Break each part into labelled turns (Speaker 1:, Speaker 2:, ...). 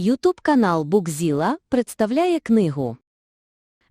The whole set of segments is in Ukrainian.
Speaker 1: Ютуб канал Букзіла представляє книгу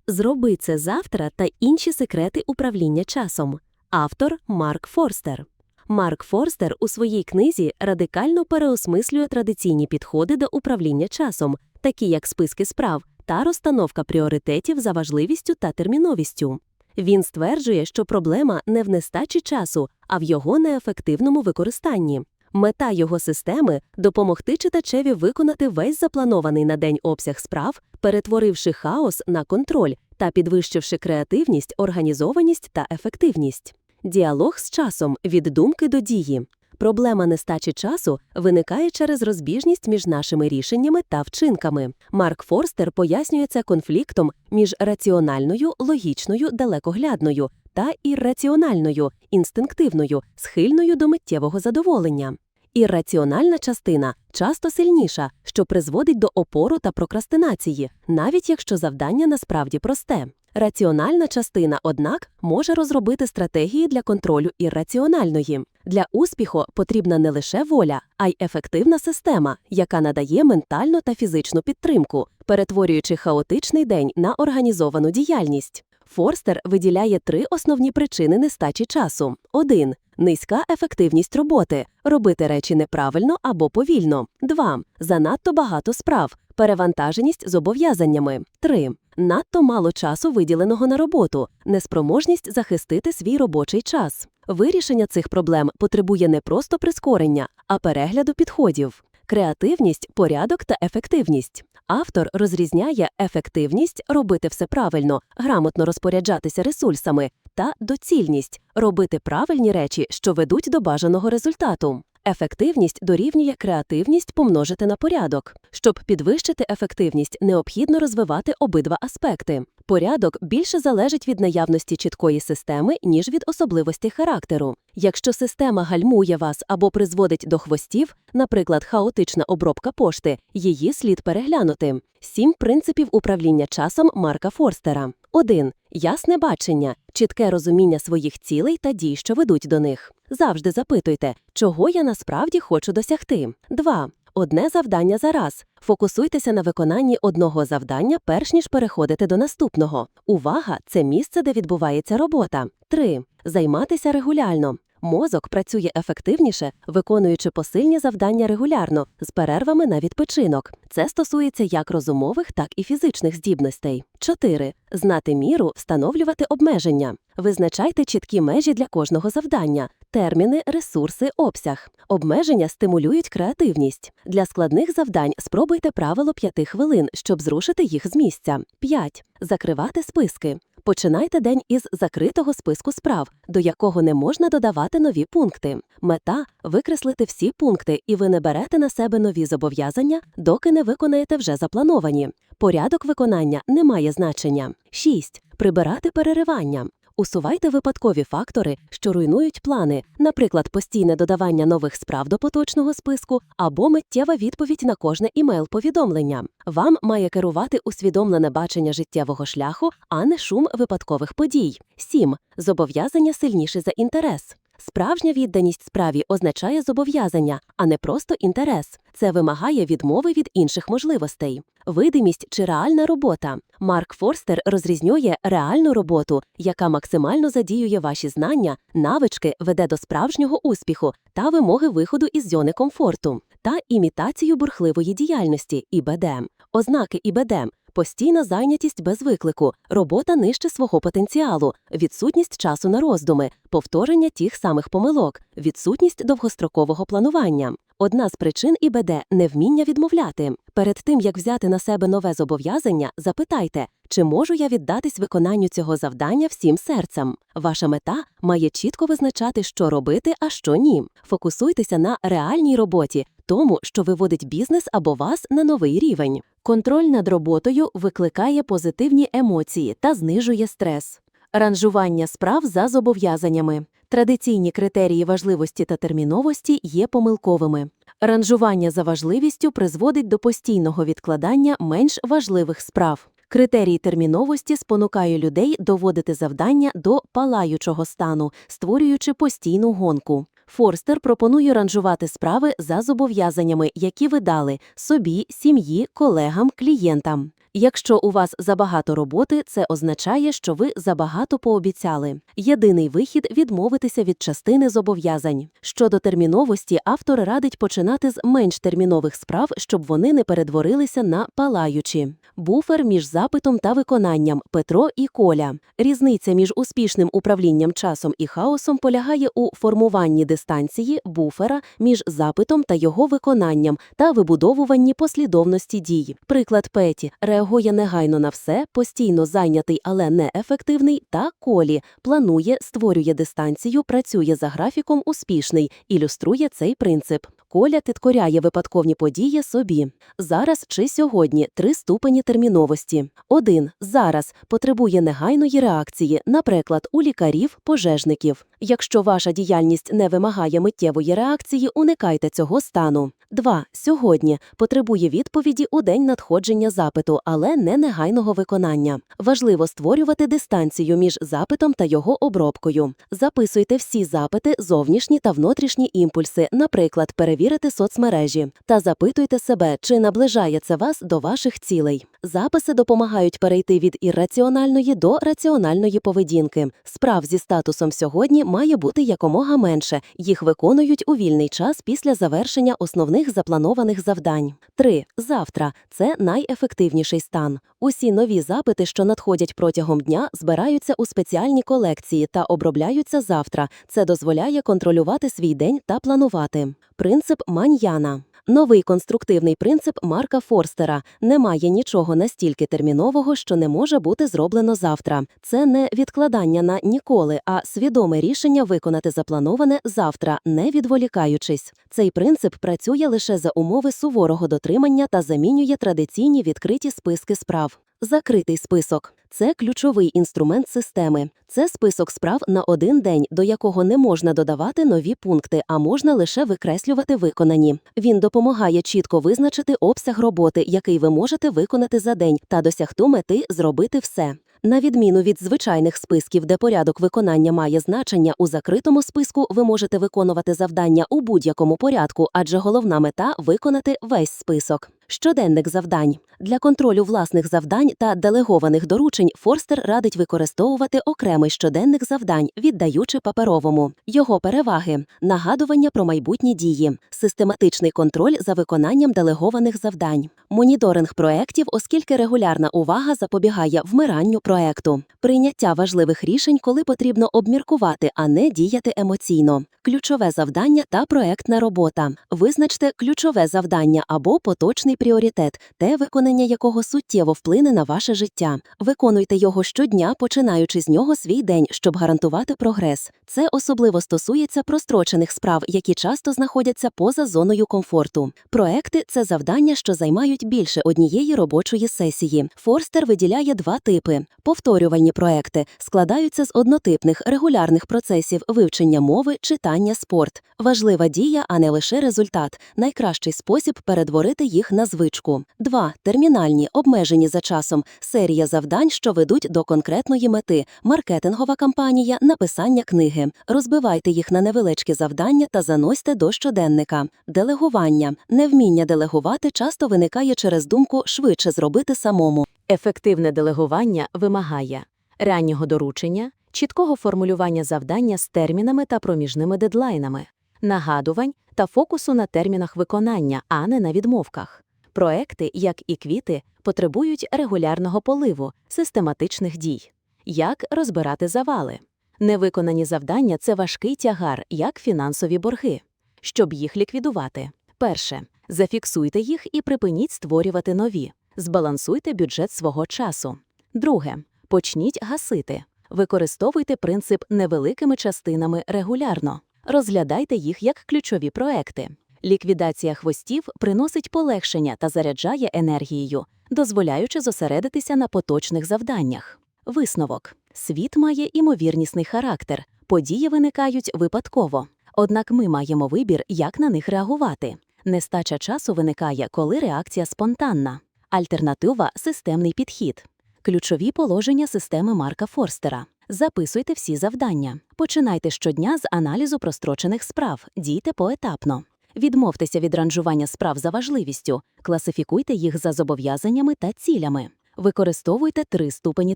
Speaker 2: Зроби це завтра та інші секрети управління часом. Автор Марк Форстер. Марк Форстер у своїй книзі радикально переосмислює традиційні підходи до управління часом, такі як списки справ та розстановка пріоритетів за важливістю та терміновістю. Він стверджує, що проблема не в нестачі часу, а в його неефективному використанні. Мета його системи допомогти читачеві виконати весь запланований на день обсяг справ, перетворивши хаос на контроль та підвищивши креативність, організованість та ефективність. Діалог з часом від думки до дії. Проблема нестачі часу виникає через розбіжність між нашими рішеннями та вчинками. Марк Форстер пояснює це конфліктом між раціональною, логічною, далекоглядною та ірраціональною, інстинктивною, схильною до миттєвого задоволення. Ірраціональна частина часто сильніша, що призводить до опору та прокрастинації, навіть якщо завдання насправді просте. Раціональна частина, однак, може розробити стратегії для контролю ірраціональної. Для успіху потрібна не лише воля, а й ефективна система, яка надає ментальну та фізичну підтримку, перетворюючи хаотичний день на організовану діяльність. Форстер виділяє три основні причини нестачі часу: 1. Низька ефективність роботи робити речі неправильно або повільно. 2. Занадто багато справ, перевантаженість зобов'язаннями. 3. Надто мало часу виділеного на роботу, неспроможність захистити свій робочий час. Вирішення цих проблем потребує не просто прискорення, а перегляду підходів. Креативність, порядок та ефективність. Автор розрізняє ефективність робити все правильно, грамотно розпоряджатися ресурсами та доцільність робити правильні речі, що ведуть до бажаного результату. Ефективність дорівнює креативність помножити на порядок. Щоб підвищити ефективність, необхідно розвивати обидва аспекти. Порядок більше залежить від наявності чіткої системи, ніж від особливостей характеру. Якщо система гальмує вас або призводить до хвостів, наприклад, хаотична обробка пошти, її слід переглянути. Сім принципів управління часом Марка Форстера. 1. Ясне бачення, чітке розуміння своїх цілей та дій, що ведуть до них. Завжди запитуйте, чого я насправді хочу досягти. 2. Одне завдання за раз. Фокусуйтеся на виконанні одного завдання, перш ніж переходите до наступного. Увага це місце, де відбувається робота. 3. Займатися регулярно. Мозок працює ефективніше, виконуючи посильні завдання регулярно, з перервами на відпочинок. Це стосується як розумових, так і фізичних здібностей. 4. Знати міру, встановлювати обмеження. Визначайте чіткі межі для кожного завдання, терміни, ресурси, обсяг. Обмеження стимулюють креативність. Для складних завдань спробуйте правило 5 хвилин, щоб зрушити їх з місця. 5. Закривати списки. Починайте день із закритого списку справ, до якого не можна додавати нові пункти. Мета викреслити всі пункти, і ви не берете на себе нові зобов'язання, доки не виконаєте вже заплановані. Порядок виконання не має значення. 6. Прибирати переривання. Усувайте випадкові фактори, що руйнують плани, наприклад, постійне додавання нових справ до поточного списку або миттєва відповідь на кожне імейл-повідомлення. Вам має керувати усвідомлене бачення життєвого шляху, а не шум випадкових подій. 7. Зобов'язання сильніше за інтерес. Справжня відданість справі означає зобов'язання, а не просто інтерес. Це вимагає відмови від інших можливостей. Видимість чи реальна робота. Марк Форстер розрізнює реальну роботу, яка максимально задіює ваші знання, навички, веде до справжнього успіху та вимоги виходу із зони комфорту, та імітацію бурхливої діяльності ІБД. Ознаки ІБД постійна зайнятість без виклику, робота нижче свого потенціалу, відсутність часу на роздуми, повторення тих самих помилок, відсутність довгострокового планування. Одна з причин ІБД невміння відмовляти. Перед тим як взяти на себе нове зобов'язання, запитайте, чи можу я віддатись виконанню цього завдання всім серцем. Ваша мета має чітко визначати, що робити, а що ні. Фокусуйтеся на реальній роботі, тому, що виводить бізнес або вас на новий рівень. Контроль над роботою викликає позитивні емоції та знижує стрес. Ранжування справ за зобов'язаннями. Традиційні критерії важливості та терміновості є помилковими. Ранжування за важливістю призводить до постійного відкладання менш важливих справ. Критерій терміновості спонукає людей доводити завдання до палаючого стану, створюючи постійну гонку. Форстер пропонує ранжувати справи за зобов'язаннями, які ви дали собі, сім'ї, колегам, клієнтам. Якщо у вас забагато роботи, це означає, що ви забагато пообіцяли. Єдиний вихід відмовитися від частини зобов'язань. Щодо терміновості, автор радить починати з менш термінових справ, щоб вони не перетворилися на палаючі. Буфер між запитом та виконанням Петро і Коля. Різниця між успішним управлінням часом і хаосом полягає у формуванні дистанції буфера між запитом та його виконанням та вибудовуванні послідовності дій. Приклад Петі реагує негайно на все, постійно зайнятий, але неефективний, та Колі планує, створює дистанцію, працює за графіком успішний, ілюструє цей принцип. Коля підкоряє випадкові події собі. Зараз чи сьогодні три ступені терміновості. Один зараз потребує негайної реакції, наприклад, у лікарів, пожежників. Якщо ваша діяльність не вимагає миттєвої реакції, уникайте цього стану. 2. Сьогодні потребує відповіді у день надходження запиту, але не негайного виконання. Важливо створювати дистанцію між запитом та його обробкою. Записуйте всі запити, зовнішні та внутрішні імпульси, наприклад, перевірити соцмережі, та запитуйте себе, чи наближає це вас до ваших цілей. Записи допомагають перейти від ірраціональної до раціональної поведінки. Справ зі статусом сьогодні має бути якомога менше. Їх виконують у вільний час після завершення основних запланованих завдань. 3. Завтра це найефективніший стан. Усі нові запити, що надходять протягом дня, збираються у спеціальні колекції та обробляються завтра. Це дозволяє контролювати свій день та планувати. Принцип маньяна. Новий конструктивний принцип Марка Форстера немає нічого настільки термінового, що не може бути зроблено завтра. Це не відкладання на ніколи, а свідоме рішення виконати заплановане завтра, не відволікаючись. Цей принцип працює лише за умови суворого дотримання та замінює традиційні відкриті списки справ. Закритий список це ключовий інструмент системи. Це список справ на один день, до якого не можна додавати нові пункти, а можна лише викреслювати виконані. Він допомагає чітко визначити обсяг роботи, який ви можете виконати за день, та досягти мети зробити все. На відміну від звичайних списків, де порядок виконання має значення, у закритому списку ви можете виконувати завдання у будь-якому порядку, адже головна мета виконати весь список. Щоденник завдань для контролю власних завдань та делегованих доручень Форстер радить використовувати окремий щоденник завдань, віддаючи паперовому. Його переваги нагадування про майбутні дії, систематичний контроль за виконанням делегованих завдань, моніторинг проєктів, оскільки регулярна увага запобігає вмиранню проекту, прийняття важливих рішень, коли потрібно обміркувати, а не діяти емоційно, ключове завдання та проектна робота. Визначте ключове завдання або поточний пріоритет, те виконання якого суттєво вплине на ваше життя. Виконуйте його щодня, починаючи з нього свій день, щоб гарантувати прогрес. Це особливо стосується прострочених справ, які часто знаходяться поза зоною комфорту. Проекти це завдання, що займають більше однієї робочої сесії. Форстер виділяє два типи: повторювальні проекти складаються з однотипних регулярних процесів вивчення мови, читання, спорт. Важлива дія, а не лише результат. Найкращий спосіб перетворити їх на звичку. 2. термінальні, обмежені за часом, серія завдань, що ведуть до конкретної мети, маркетингова кампанія, написання книги. Розбивайте їх на невеличкі завдання та заносьте до щоденника. Делегування. Невміння делегувати часто виникає через думку швидше зробити самому. Ефективне делегування вимагає раннього доручення, чіткого формулювання завдання з термінами та проміжними дедлайнами, нагадувань та фокусу на термінах виконання, а не на відмовках. Проекти, як і квіти, потребують регулярного поливу, систематичних дій. Як розбирати завали? Невиконані завдання це важкий тягар, як фінансові борги. Щоб їх ліквідувати. Перше. Зафіксуйте їх і припиніть створювати нові. Збалансуйте бюджет свого часу. Друге. Почніть гасити. Використовуйте принцип невеликими частинами регулярно. Розглядайте їх як ключові проекти. Ліквідація хвостів приносить полегшення та заряджає енергією, дозволяючи зосередитися на поточних завданнях. Висновок: світ має імовірнісний характер, події виникають випадково. Однак ми маємо вибір, як на них реагувати. Нестача часу виникає, коли реакція спонтанна. Альтернатива системний підхід. Ключові положення системи Марка Форстера. Записуйте всі завдання. Починайте щодня з аналізу прострочених справ, дійте поетапно. Відмовтеся від ранжування справ за важливістю, класифікуйте їх за зобов'язаннями та цілями. Використовуйте три ступені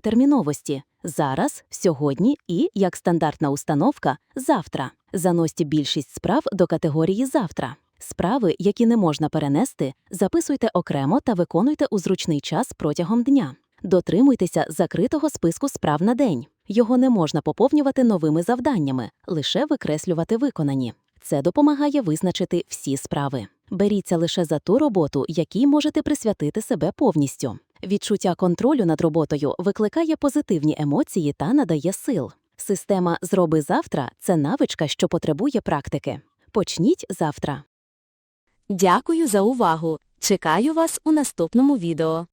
Speaker 2: терміновості зараз, сьогодні і, як стандартна установка, завтра. Заносьте більшість справ до категорії завтра. Справи, які не можна перенести, записуйте окремо та виконуйте у зручний час протягом дня. Дотримуйтеся закритого списку справ на день. Його не можна поповнювати новими завданнями, лише викреслювати виконані. Це допомагає визначити всі справи. Беріться лише за ту роботу, якій можете присвятити себе повністю. Відчуття контролю над роботою викликає позитивні емоції та надає сил. Система Зроби завтра це навичка, що потребує практики. Почніть завтра.
Speaker 1: Дякую за увагу. Чекаю вас у наступному відео.